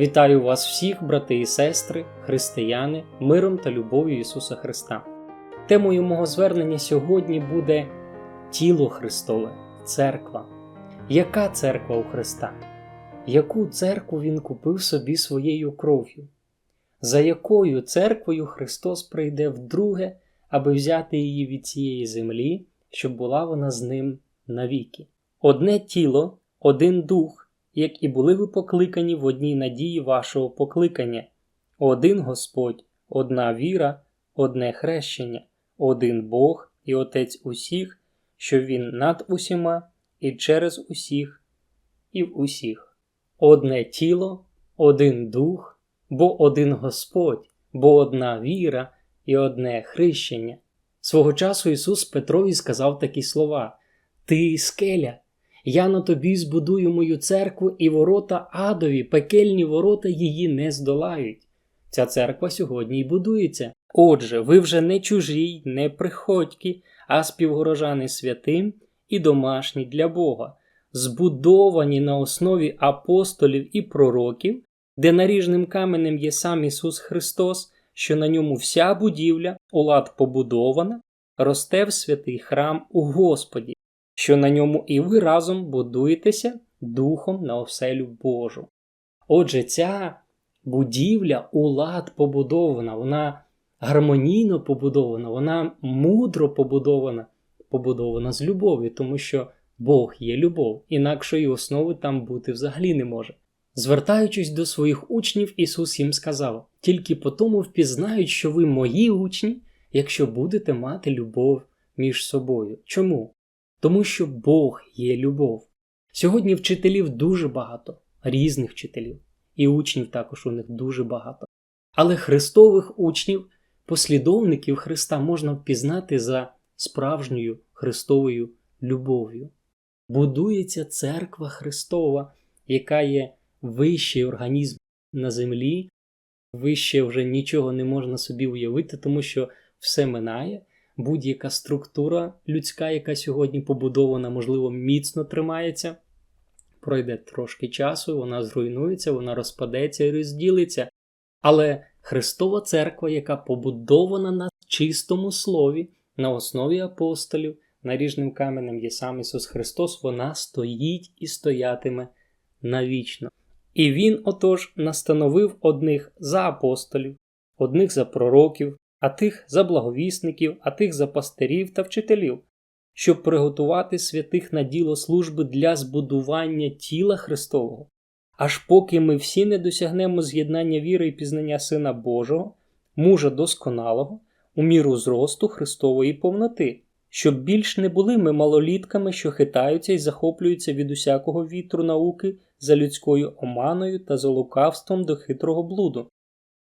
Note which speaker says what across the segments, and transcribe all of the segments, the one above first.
Speaker 1: Вітаю вас всіх, брати і сестри, християни, миром та любов'ю Ісуса Христа. Темою мого звернення сьогодні буде тіло Христове, церква. Яка церква у Христа? Яку церкву Він купив собі своєю кров'ю? За якою церквою Христос прийде вдруге, аби взяти її від цієї землі, щоб була вона з ним навіки? Одне тіло, один дух як і були ви покликані в одній надії вашого покликання. Один Господь, одна віра, одне хрещення, один Бог і Отець усіх, що Він над усіма і через усіх, і в усіх. Одне тіло, один дух, бо один Господь, бо одна віра і одне хрещення. Свого часу Ісус Петрові сказав такі слова: Ти скеля. Я на тобі збудую мою церкву, і ворота адові, пекельні ворота її не здолають. Ця церква сьогодні й будується. Отже, ви вже не чужі, не приходькі, а співгорожани святим і домашні для Бога, збудовані на основі апостолів і пророків, де наріжним каменем є сам Ісус Христос, що на ньому вся будівля, улад побудована, росте в святий храм у Господі що на ньому і ви разом будуєтеся Духом на оселю Божу. Отже, ця будівля у лад побудована, вона гармонійно побудована, вона мудро побудована, побудована з любов'ю, тому що Бог є любов, інакшої основи там бути взагалі не може. Звертаючись до своїх учнів, Ісус їм сказав: тільки по тому впізнають, що ви мої учні, якщо будете мати любов між собою. Чому? Тому що Бог є любов. Сьогодні вчителів дуже багато, різних вчителів, і учнів також у них дуже багато. Але христових учнів, послідовників Христа можна впізнати за справжньою Христовою любов'ю. Будується церква Христова, яка є вищий організм на землі, вище вже нічого не можна собі уявити, тому що все минає будь-яка структура людська, яка сьогодні побудована, можливо, міцно тримається, пройде трошки часу, вона зруйнується, вона розпадеться і розділиться. Але Христова Церква, яка побудована на чистому слові, на основі апостолів, наріжним каменем є сам Ісус Христос, вона стоїть і стоятиме навічно. І Він отож настановив одних за апостолів, одних за пророків, а тих за благовісників, а тих за пастирів та вчителів, щоб приготувати святих на діло служби для збудування тіла Христового, аж поки ми всі не досягнемо з'єднання віри і пізнання Сина Божого, мужа досконалого, у міру зросту Христової повноти, щоб більш не були ми малолітками, що хитаються і захоплюються від усякого вітру науки за людською оманою та за лукавством до хитрого блуду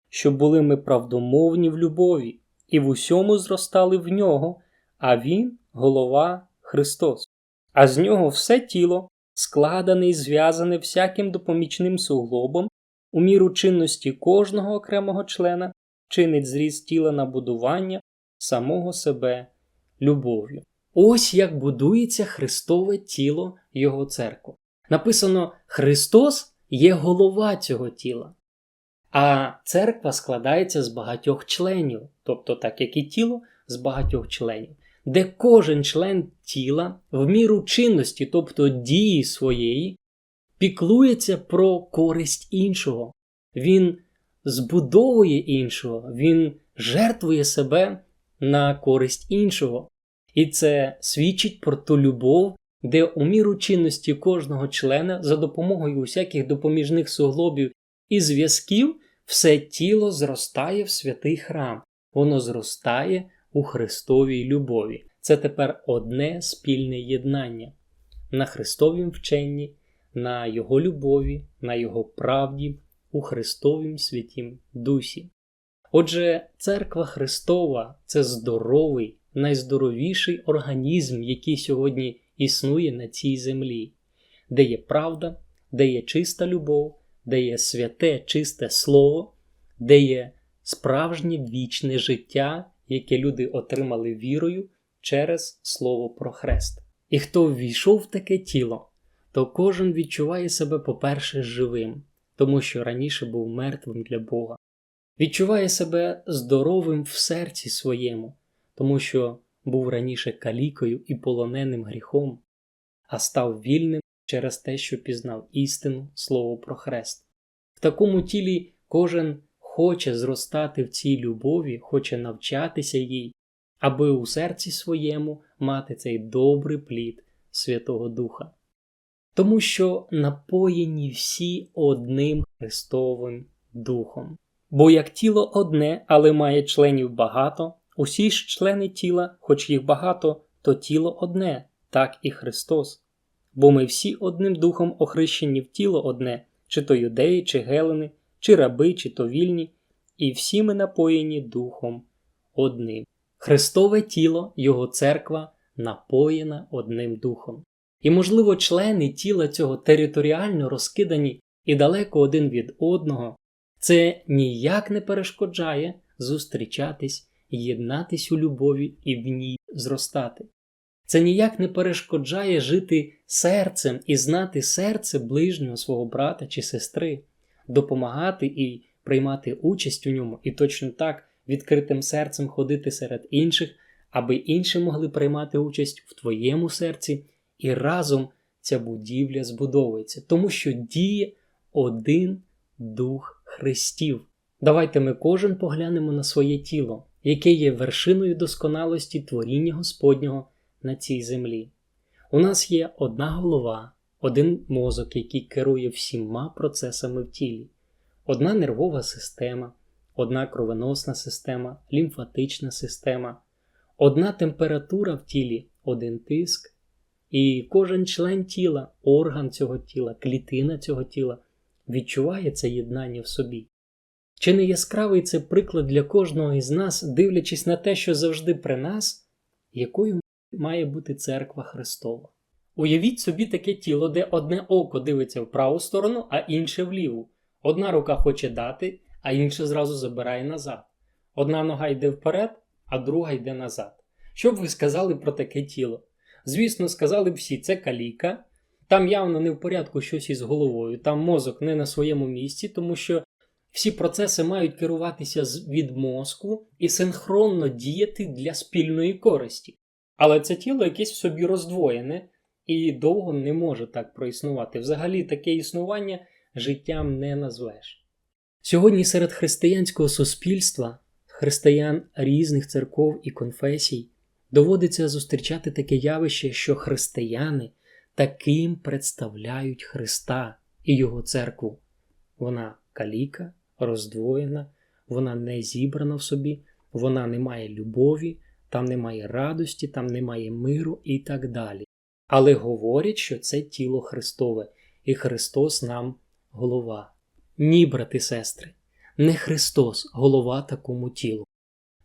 Speaker 1: щоб були ми правдомовні в любові і в усьому зростали в нього, а Він голова Христос. А з нього все тіло, складене і зв'язане всяким допомічним суглобом, у міру чинності кожного окремого члена, чинить зріст тіла на будування самого себе любов'ю. Ось як будується Христове тіло Його церкви. Написано: Христос є голова цього тіла. А церква складається з багатьох членів, тобто, так як і тіло з багатьох членів, де кожен член тіла в міру чинності, тобто дії своєї, піклується про користь іншого. Він збудовує іншого, він жертвує себе на користь іншого. І це свідчить про ту любов, де у міру чинності кожного члена за допомогою усяких допоміжних суглобів і зв'язків все тіло зростає в святий храм, воно зростає у Христовій любові. Це тепер одне спільне єднання на Христовім вченні, на Його любові, на Його правді, у Христовім святім Дусі. Отже, церква Христова це здоровий, найздоровіший організм, який сьогодні існує на цій землі, де є правда, де є чиста любов, де є святе, чисте слово, де є справжнє вічне життя, яке люди отримали вірою через Слово про Хрест. І хто ввійшов в таке тіло, то кожен відчуває себе, по-перше, живим, тому що раніше був мертвим для Бога. Відчуває себе здоровим в серці своєму, тому що був раніше калікою і полоненим гріхом, а став вільним через те, що пізнав істину, слово про хрест. В такому тілі кожен хоче зростати в цій любові, хоче навчатися їй, аби у серці своєму мати цей добрий плід Святого Духа. Тому що напоєні всі одним Христовим Духом. Бо як тіло одне, але має членів багато, усі ж члени тіла, хоч їх багато, то тіло одне, так і Христос. Бо ми всі одним духом охрещені в тіло одне, чи то юдеї, чи гелени, чи раби, чи то вільні, і всі ми напоєні Духом одним. Христове тіло, Його церква напоєна одним духом. І, можливо, члени тіла цього територіально розкидані і далеко один від одного, це ніяк не перешкоджає зустрічатись, єднатись у любові і в ній зростати. Це ніяк не перешкоджає жити серцем і знати серце ближнього свого брата чи сестри, допомагати і приймати участь у ньому, і точно так відкритим серцем ходити серед інших, аби інші могли приймати участь в твоєму серці, і разом ця будівля збудовується, тому що діє один дух Христів. Давайте ми кожен поглянемо на своє тіло, яке є вершиною досконалості творіння Господнього на цій землі. У нас є одна голова, один мозок, який керує всіма процесами в тілі, одна нервова система, одна кровоносна система, лімфатична система, одна температура в тілі, один тиск, і кожен член тіла, орган цього тіла, клітина цього тіла відчуває це єднання в собі. Чи не яскравий це приклад для кожного із нас, дивлячись на те, що завжди при нас, якою має бути церква Христова? Уявіть собі таке тіло, де одне око дивиться в праву сторону, а інше вліву. Одна рука хоче дати, а інша зразу забирає назад. Одна нога йде вперед, а друга йде назад. Що б ви сказали про таке тіло? Звісно, сказали б всі, це каліка, там явно не в порядку щось із головою, там мозок не на своєму місці, тому що всі процеси мають керуватися від мозку і синхронно діяти для спільної користі. Але це тіло якесь в собі роздвоєне і довго не може так проіснувати. Взагалі, таке існування життям не назвеш. Сьогодні серед християнського суспільства, християн різних церков і конфесій, доводиться зустрічати таке явище, що християни таким представляють Христа і Його церкву. Вона каліка, роздвоєна, вона не зібрана в собі, вона не має любові, там немає радості, там немає миру і так далі. Але говорять, що це тіло Христове, і Христос нам голова. Ні, брати сестри, не Христос голова такому тілу,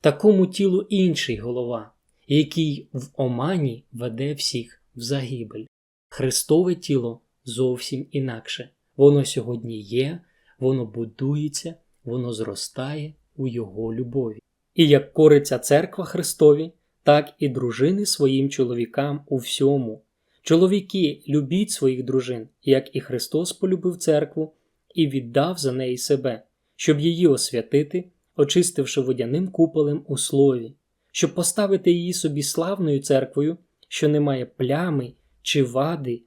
Speaker 1: такому тілу інший голова, який в омані веде всіх в загибель. Христове тіло зовсім інакше. Воно сьогодні є, воно будується, воно зростає у Його любові. І як кориться церква Христові, так і дружини своїм чоловікам у всьому. Чоловіки любіть своїх дружин, як і Христос полюбив церкву і віддав за неї себе, щоб її освятити, очистивши водяним куполем у слові, щоб поставити її собі славною церквою, що не має плями чи вади,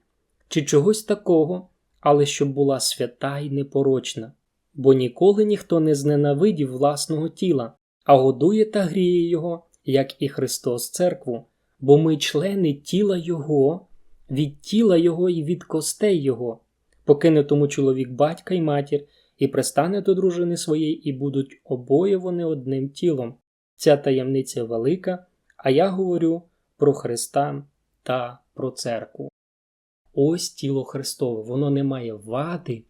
Speaker 1: чи чогось такого, але щоб була свята й непорочна, бо ніколи ніхто не зненавидів власного тіла, а годує та гріє його, як і Христос церкву, бо ми члени тіла Його, від тіла Його і від костей Його, покине тому чоловік батька й матір, і пристане до дружини своєї, і будуть обоє вони одним тілом. Ця таємниця велика, а я говорю про Христа та про церкву. Ось тіло Христове, воно не має вади,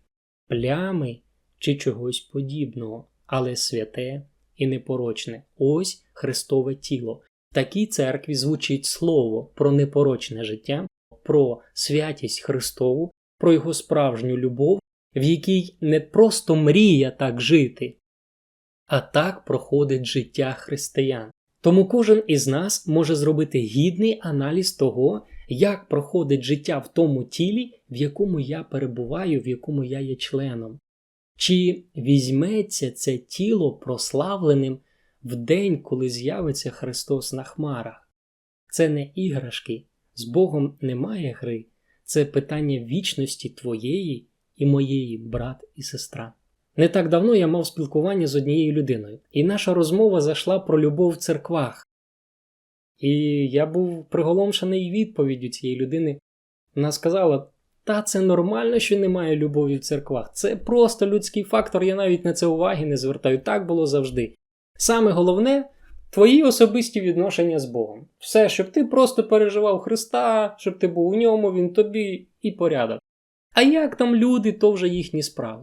Speaker 1: плями чи чогось подібного, але святе і непорочне. Ось Христове тіло. В такій церкві звучить слово про непорочне життя, про святість Христову, про його справжню любов, в якій не просто мрія так жити, а так проходить життя християн. Тому кожен із нас може зробити гідний аналіз того, як проходить життя в тому тілі, в якому я перебуваю, в якому я є членом. Чи візьметься це тіло прославленим в день, коли з'явиться Христос на хмарах? Це не іграшки, з Богом немає гри, це питання вічності твоєї і моєї, брат і сестра. Не так давно я мав спілкування з однією людиною, і наша розмова зайшла про любов в церквах. І я був приголомшений відповіддю цієї людини. Вона сказала: Та це нормально, що немає любові в церквах. Це просто людський фактор, я навіть на це уваги не звертаю. Так було завжди. Саме головне твої особисті відношення з Богом. Все, щоб ти просто переживав Христа, щоб ти був у ньому, Він тобі і порядок. А як там люди, то вже їхні справи.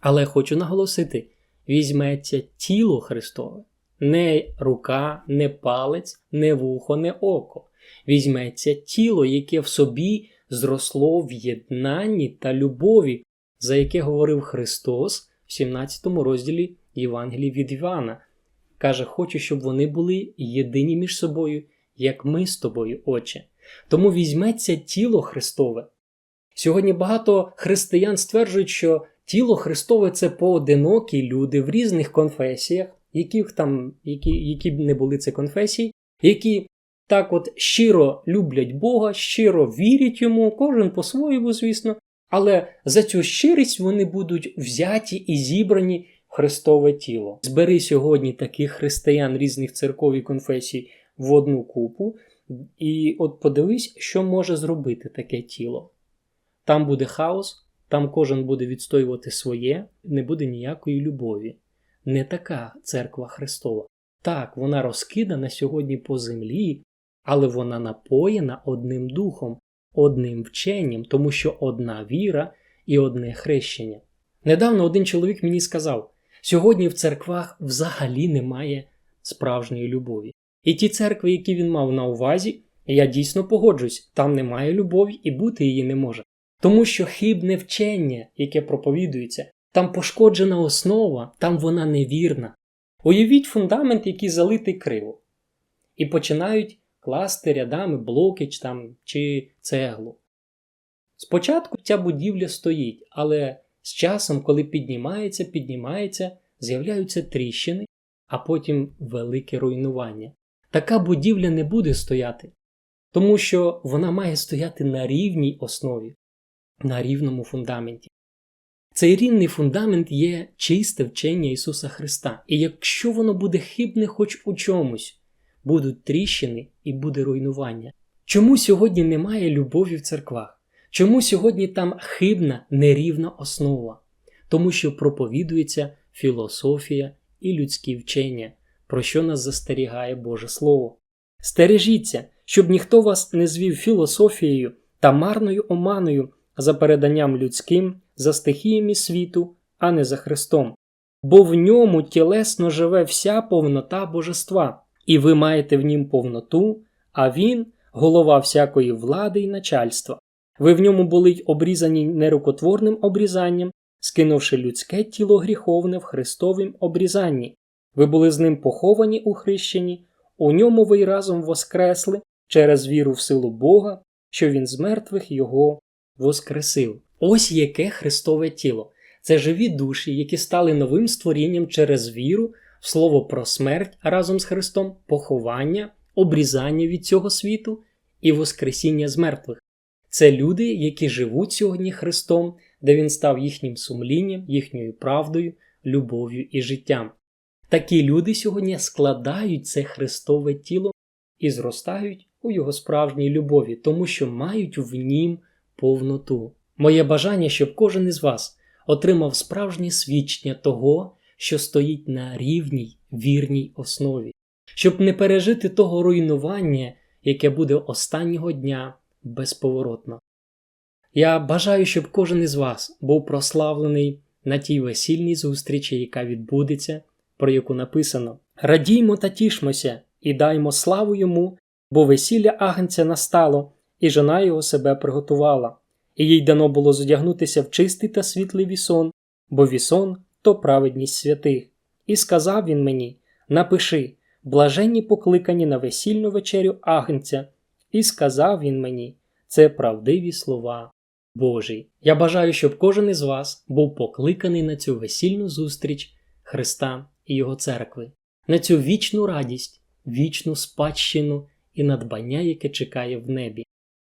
Speaker 1: Але хочу наголосити: візьметься тіло Христове, не рука, не палець, не вухо, не око. Візьметься тіло, яке в собі зросло в єднанні та любові, за яке говорив Христос в 17 розділі Євангелії від Івана. Каже, хочу, щоб вони були єдині між собою, як ми з тобою, Отче. Тому візьметься тіло Христове. Сьогодні багато християн стверджують, що тіло Христове це поодинокі люди в різних конфесіях, яких там, які, які б не були це конфесії, які так от щиро люблять Бога, щиро вірять йому, кожен по-своєму, звісно, але за цю щирість вони будуть взяті і зібрані в Христове тіло. Збери сьогодні таких християн різних церков і конфесій в одну купу, і от подивись, що може зробити таке тіло. Там буде хаос, там кожен буде відстоювати своє, не буде ніякої любові. Не така церква Христова. Так, вона розкидана сьогодні по землі, але вона напоєна одним духом, одним вченням, тому що одна віра і одне хрещення. Недавно один чоловік мені сказав: сьогодні в церквах взагалі немає справжньої любові. І ті церкви, які він мав на увазі, я дійсно погоджуюсь, там немає любові і бути її не може. Тому що хибне вчення, яке проповідується, там пошкоджена основа, там вона невірна. Уявіть фундамент, який залитий криво, і починають класти рядами блоки там, чи цеглу. Спочатку ця будівля стоїть, але з часом, коли піднімається, піднімається, з'являються тріщини, а потім велике руйнування. Така будівля не буде стояти, тому що вона має стояти на рівній основі, на рівному фундаменті. Цей рівний фундамент є чисте вчення Ісуса Христа, і якщо воно буде хибне хоч у чомусь, будуть тріщини і буде руйнування. Чому сьогодні немає любові в церквах? Чому сьогодні там хибна, нерівна основа? Тому що проповідується філософія і людські вчення, про що нас застерігає Боже Слово. Стережіться, щоб ніхто вас не звів філософією та марною оманою за переданням людським, за стихіями світу, а не за Христом, бо в ньому тілесно живе вся повнота божества, і ви маєте в нім повноту, а Він голова всякої влади і начальства. Ви в ньому були й обрізані нерукотворним обрізанням, скинувши людське тіло гріховне в Христовім обрізанні. Ви були з ним поховані у хрещенні, у ньому ви й разом воскресли через віру в силу Бога, що Він з мертвих його воскресив. Ось яке Христове тіло. Це живі душі, які стали новим створінням через віру, слово про смерть разом з Христом, поховання, обрізання від цього світу і Воскресіння з мертвих. Це люди, які живуть сьогодні Христом, де Він став їхнім сумлінням, їхньою правдою, любов'ю і життям. Такі люди сьогодні складають це Христове тіло і зростають у його справжній любові, тому що мають в нім повноту. Моє бажання, щоб кожен із вас отримав справжнє свідчення того, що стоїть на рівній вірній основі, щоб не пережити того руйнування, яке буде останнього дня безповоротно. Я бажаю, щоб кожен із вас був прославлений на тій весільній зустрічі, яка відбудеться, про яку написано: Радіймо та тішмося і даймо славу йому, бо весілля агнця настало, і жона його себе приготувала, і їй дано було зодягнутися в чистий та світлий вісон, бо вісон то праведність святих. І сказав він мені: Напиши, блаженні покликані на весільну вечерю агнця, і сказав він мені: це правдиві слова Божий. Я бажаю, щоб кожен із вас був покликаний на цю весільну зустріч Христа і Його церкви, на цю вічну радість, вічну спадщину і надбання, яке чекає в небі,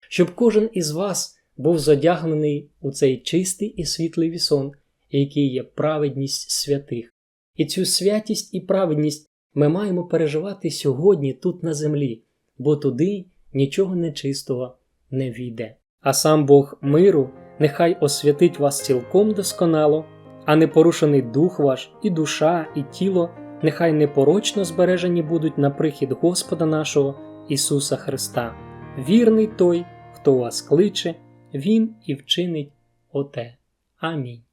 Speaker 1: щоб кожен із вас був задягнений у цей чистий і світлий вісон, який є праведність святих. І цю святість і праведність ми маємо переживати сьогодні тут на землі, бо туди нічого нечистого не війде. А сам Бог миру нехай освятить вас цілком досконало, а непорушений дух ваш, і душа, і тіло нехай непорочно збережені будуть на прихід Господа нашого Ісуса Христа. Вірний той, хто вас кличе, Він і вчинить оте. Амінь.